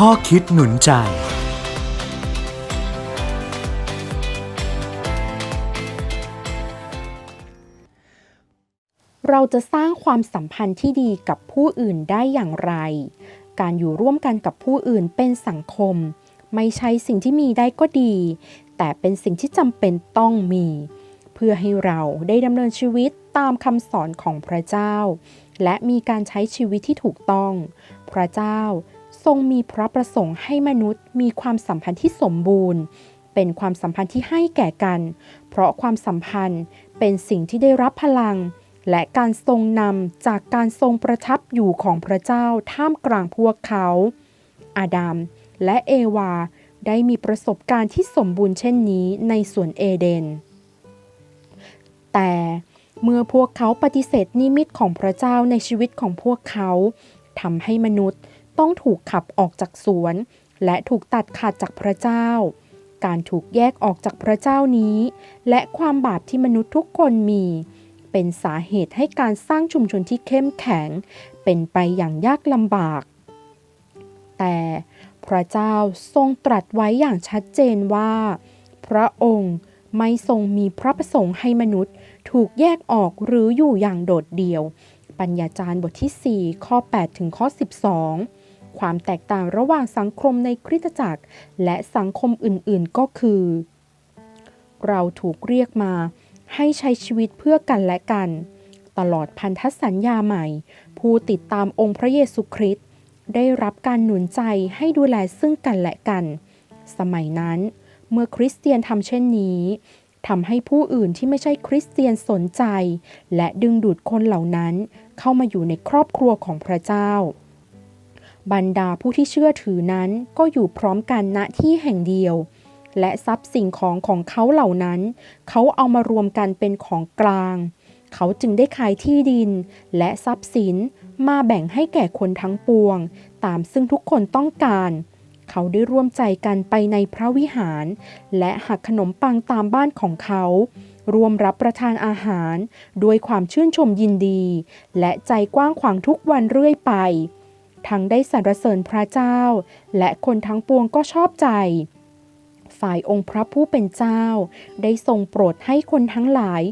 ข้อคิดหนุนใจ เราจะสร้างความสัมพันธ์ที่ดีกับผู้อื่นได้อย่างไร การอยู่ร่วมกันกับผู้อื่นเป็นสังคม ไม่ใช่สิ่งที่มีได้ก็ดี แต่เป็นสิ่งที่จำเป็นต้องมี เพื่อให้เราได้ดำเนินชีวิตตามคำสอนของพระเจ้า และมีการใช้ชีวิตที่ถูกต้อง พระเจ้า ทรงมีพระประสงค์ให้มนุษย์มีความสัมพันธ์ที่สมบูรณ์ เป็นความสัมพันธ์ที่ให้แก่กัน เพราะความสัมพันธ์เป็นสิ่งที่ได้รับพลัง และการทรงนำจากการทรงประทับอยู่ของพระเจ้าท่ามกลางพวกเขา อาดัมและเอวาได้มีประสบการณ์ที่สมบูรณ์เช่นนี้ในสวนเอเดน แต่เมื่อพวกเขาปฏิเสธนิมิตของพระเจ้าในชีวิตของพวกเขาทำให้มนุษย์ ต้องถูกขับออกจากสวน และถูกตัดขาดจากพระเจ้า การถูกแยกออกจากพระเจ้านี้ และความบาปที่มนุษย์ทุกคนมี เป็นสาเหตุให้การสร้างชุมชนที่เข้มแข็ง เป็นไปอย่างยากลำบาก แต่พระเจ้าทรงตรัสไว้อย่างชัดเจนว่า พระองค์ไม่ทรงมีพระประสงค์ให้มนุษย์ ถูกแยกออกหรืออยู่อย่างโดดเดี่ยว ปัญญาจารย์บทที่ 4 ข้อ 8 ถึงข้อ 12 ความแตกต่างระหว่างสังคมในคริสตจักร และสังคมอื่นๆก็คือ เราถูกเรียกมาให้ใช้ชีวิตเพื่อกันและกัน ตลอดพันธสัญญาใหม่ ผู้ติดตามองค์พระเยซูคริสต์ได้รับการหนุนใจให้ดูแลซึ่งกันและกัน สมัยนั้น เมื่อคริสเตียนทำเช่นนี้ทำให้ผู้อื่นที่ไม่ใช่คริสเตียนสนใจ และดึงดูดคนเหล่านั้นเข้ามาอยู่ในครอบครัวของพระเจ้า บรรดาผู้ที่เชื่อถือนั้นก็อยู่พร้อมกันณที่แห่งเดียว และทรัพย์สิ่งของของเขาเหล่านั้น เขาเอามารวมกันเป็นของกลาง เขาจึงได้ขายที่ดิน และทรัพย์สินมาแบ่งให้แก่คนทั้งปวง ตามซึ่งทุกคนต้องการ เขาได้ร่วมใจกันไปในพระวิหาร และหักขนมปังตามบ้านของเขารวมรับประทานอาหาร ด้วยความชื่นชมยินดี และใจกว้างขวางทุกวันเรื่อยไป ทั้งได้สรรเสริญพระเจ้า และคนทั้งปวงก็ชอบใจ ฝ่ายองค์พระผู้เป็นเจ้า ได้ทรงโปรดให้คนทั้งหลาย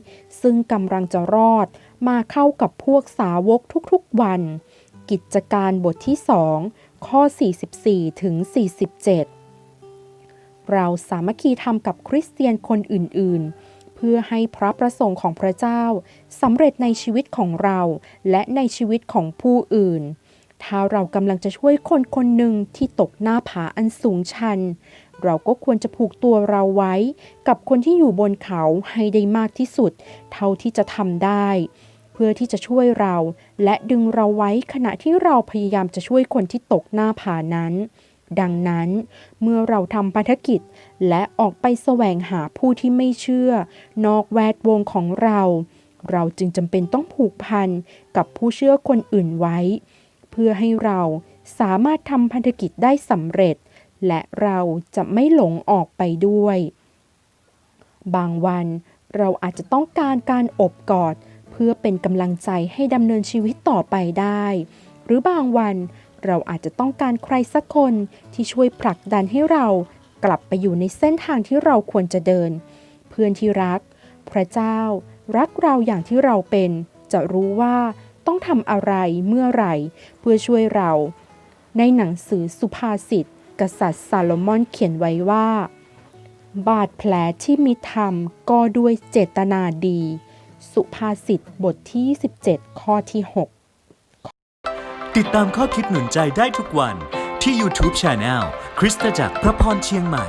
ซึ่งกำลังจะรอดมาเข้ากับพวกสาวกทุกๆวัน กิจการบทที่2ข้อ 44 ถึง 47 เราสามัคคีทำกับคริสเตียนคนอื่น ๆ เพื่อให้พระประสงค์ของพระเจ้าสำเร็จในชีวิตของเราและในชีวิตของผู้อื่น ถ้าเรากำลังจะช่วยคนคนหนึ่งที่ตกหน้าผาอันสูงชัน เราก็ควรจะผูกตัวเราไว้ กับคนที่อยู่บนเขาให้ได้มากที่สุด เท่าที่จะทำได้ เพื่อที่จะช่วยเรา และดึงเราไว้ขณะที่เราพยายามจะช่วยคนที่ตกหน้าผานั้นดังนั้นเมื่อเราทำภารกิจและออกไปแสวงหาผู้ที่ไม่เชื่อ นอกแวดวงของเรา เราจึงจำเป็นต้องผูกพันกับผู้เชื่อคนอื่นไว้ เพื่อให้เราสามารถทำพันธกิจได้สำเร็จ และเราจะไม่หลงออกไปด้วย บางวันเราอาจจะต้องการการอบกอด เพื่อเป็นกำลังใจให้ดำเนินชีวิตต่อไปได้ หรือบางวันเราอาจจะต้องการใครสักคนที่ช่วยผลักดันให้เรากลับไปอยู่ในเส้นทางที่เราควรจะเดิน เพื่อนที่รัก พระเจ้า รักเราอย่างที่เราเป็น จะรู้ว่า ต้องทำอะไรเมื่อไรเพื่อช่วยเรา ในหนังสือสุภาษิต กษัตริย์ซาโลมอนเขียนไว้ว่า บาดแผลที่มีธรรมก็ด้วยเจตนาดี สุภาษิตบทที่ 17 ข้อที่ 6 ติดตามข้อคิดหนุนใจได้ทุกวันที่ YouTube Channel คริสตจักรพระพรเชียงใหม่